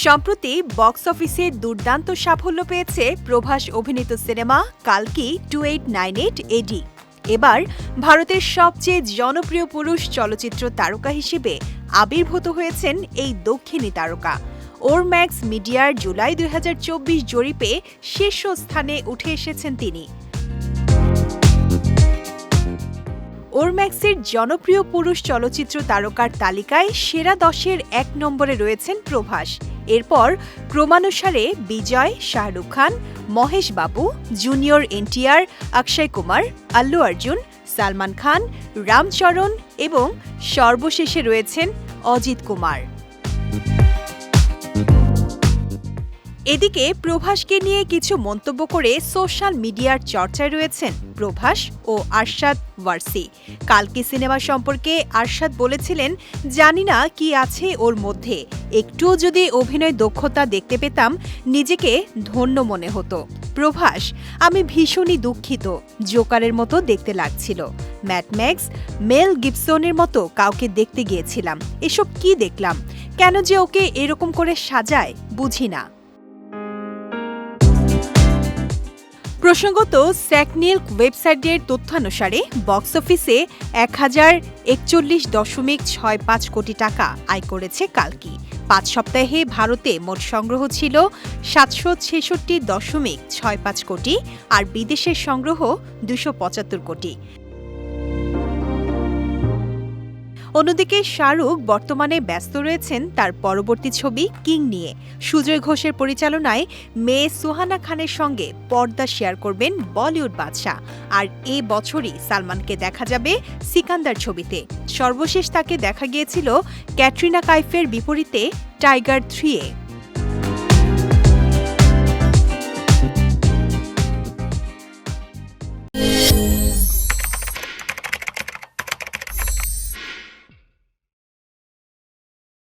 সম্প্রতি বক্স অফিসে দুর্দান্ত সাফল্য পেয়েছে প্রভাস অভিনীত cinema কালকি two eight nine eight AD. এবার ভারতের সবচেয়ে জনপ্রিয় পুরুষ চলচ্চিত্র তারকা হিসেবে আবির্ভূত হয়েছেন এই দক্ষিণী তারকা। ওরম্যাক্স মিডিয়ার জুলাই দুই হাজার চব্বিশ জরিপে শীর্ষস্থানে উঠে এসেছেন তিনি। ওরম্যাক্সের জনপ্রিয় পুরুষ চলচ্চিত্র তারকার তালিকায় সেরা দশের এক নম্বরে রয়েছেন প্রভাস। এরপর ক্রমানুসারে বিজয়, শাহরুখ খান, মহেশ বাবু, জুনিয়র এনটিআর, অক্ষয় কুমার, আল্লু অর্জুন, সালমান খান, রামচরণ এবং সর্বশেষে রয়েছেন অজিত কুমার। এদিকে প্রভাসকে নিয়ে কিছু মন্তব্য করে সোশ্যাল মিডিয়ার চর্চায় রয়েছেন প্রভাস ও আরশাদ ওয়ারসি। কালকি সিনেমা সম্পর্কে আরশাদ বলেছিলেন, জানি না কি আছে ওর মধ্যে। একটুও যদি অভিনয় দক্ষতা দেখতে পেতাম, নিজেকে ধন্য মনে হতো। প্রভাস, আমি ভীষণই দুঃখিত। জোকারের মতো দেখতে লাগছিল। ম্যাটম্যাক্স মেল গিবসনের মতো কাউকে দেখতে গিয়েছিলাম। এসব কি দেখলাম? কেন যে ওকে এরকম করে সাজায়, বুঝি না। প্রসঙ্গত স্যাকনিল্ক ওয়েবসাইটের তথ্যানুসারে বক্স অফিসে এক হাজার একচল্লিশ দশমিক ছয় পাঁচ কোটি টাকা আয় করেছে কালকি। পাঁচ সপ্তাহে ভারতে মোট সংগ্রহ ছিল সাতশো ছেষট্টি দশমিক ছয় পাঁচ কোটি আর বিদেশের সংগ্রহ দুশো পঁচাত্তর কোটি। অন্যদিকে শাহরুখ বর্তমানে ব্যস্ত রয়েছেন তার পরবর্তী ছবি কিং নিয়ে। সুজয় ঘোষের পরিচালনায় মেয়ে সুহানা খানের সঙ্গে পর্দা শেয়ার করবেন বলিউড বাদশাহ। আর এ বছরই সালমানকে দেখা যাবে সিকান্দার ছবিতে। সর্বশেষ তাকে দেখা গিয়েছিল ক্যাটরিনা কাইফের বিপরীতে টাইগার থ্রিয়ে।